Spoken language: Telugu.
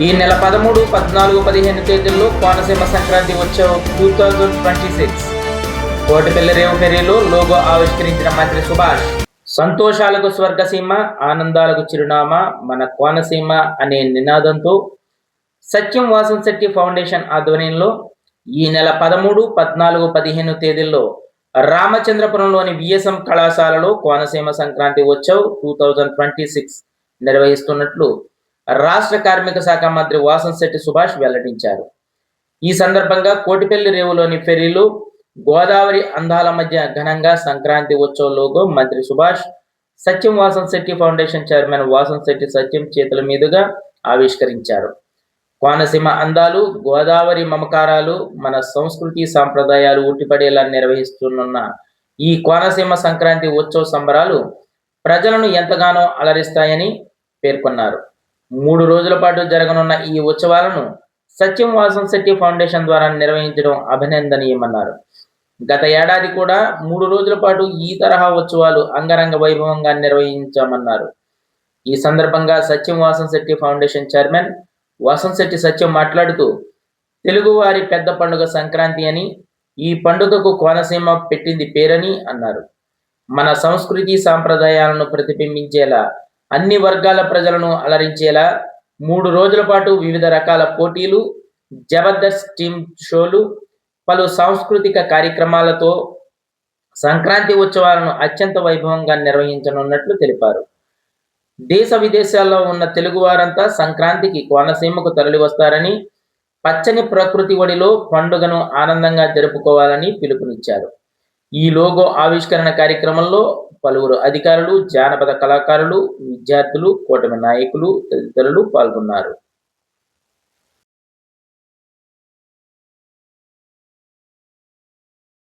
ఈ నెల పదమూడు పద్నాలుగు పదిహేను తేదీల్లో కోనసీమ సంక్రాంతి ఉత్సవం two thousand twenty six Kotipalli రేవు ఫెరీలో లోగో ఆవిష్కరించిన మంత్రి సుభాష్. సంతోషాలకు స్వర్గసీమ ఆనందాలకు చిరునామా మన కోనసీమ అనే నినాదంతో సత్యం వాసన్ శెట్టి ఫౌండేషన్ ఆధ్వర్యంలో ఈ నెల పదమూడు పద్నాలుగు పదిహేను తేదీల్లో రామచంద్రపురంలోని విఎస్ఎం కళాశాలలో Konaseema Sankranti Utsav two thousand twenty six నిర్వహిస్తున్నట్లు రాష్ట్ర కార్మిక శాఖ మంత్రి వాసంశెట్టి సుభాష్ వెల్లడించారు. ఈ సందర్భంగా కోటిపల్లి రేవులోని ఫెరీలు గోదావరి అందాల మధ్య ఘనంగా సంక్రాంతి ఉత్సవ లోగో మంత్రి సుభాష్ సత్యం వాసన్ శెట్టి ఫౌండేషన్ చైర్మన్ వాసన్ శెట్టి సత్యం చేతుల మీదుగా ఆవిష్కరించారు. కోనసీమ అందాలు గోదావరి మమకారాలు మన సంస్కృతి సాంప్రదాయాలు ఉట్టిపడేలా నిర్వహిస్తున్న ఈ కోనసీమ సంక్రాంతి ఉత్సవ సంబరాలు ప్రజలను ఎంతగానో అలరిస్తాయని పేర్కొన్నారు. మూడు రోజుల పాటు జరగనున్న ఈ ఉత్సవాలను సత్యం వాసం శెట్టి ఫౌండేషన్ ద్వారా నిర్వహించడం అభినందనీయమన్నారు. గత ఏడాది కూడా మూడు రోజుల పాటు ఈ తరహా ఉత్సవాలు అంగరంగ వైభవంగా నిర్వహించామన్నారు. ఈ సందర్భంగా సత్యం వాసం శెట్టి ఫౌండేషన్ చైర్మన్ వాసం శెట్టి సత్యం మాట్లాడుతూ తెలుగువారి పెద్ద పండుగ సంక్రాంతి అని ఈ పండుగకు కోనసీమ పెట్టింది పేరని అన్నారు. మన సంస్కృతి సాంప్రదాయాలను ప్రతిబింబించేలా అన్ని వర్గాల ప్రజలను అలరించేలా మూడు రోజుల పాటు వివిధ రకాల పోటీలు జబర్దస్త్ టీమ్ షోలు పలు సాంస్కృతిక కార్యక్రమాలతో సంక్రాంతి ఉత్సవాలను అత్యంత వైభవంగా నిర్వహించనున్నట్లు తెలిపారు. దేశ విదేశాల్లో ఉన్న తెలుగువారంతా సంక్రాంతికి కోనసీమకు తరలి వస్తారని పచ్చని ప్రకృతి ఒడిలో పండుగను ఆనందంగా జరుపుకోవాలని పిలుపునిచ్చారు. ఈ లోగో ఆవిష్కరణ కార్యక్రమంలో పలువురు అధికారులు జానపద కళాకారులు విద్యార్థులు కూటమి నాయకులు తదితరులు పాల్గొన్నారు.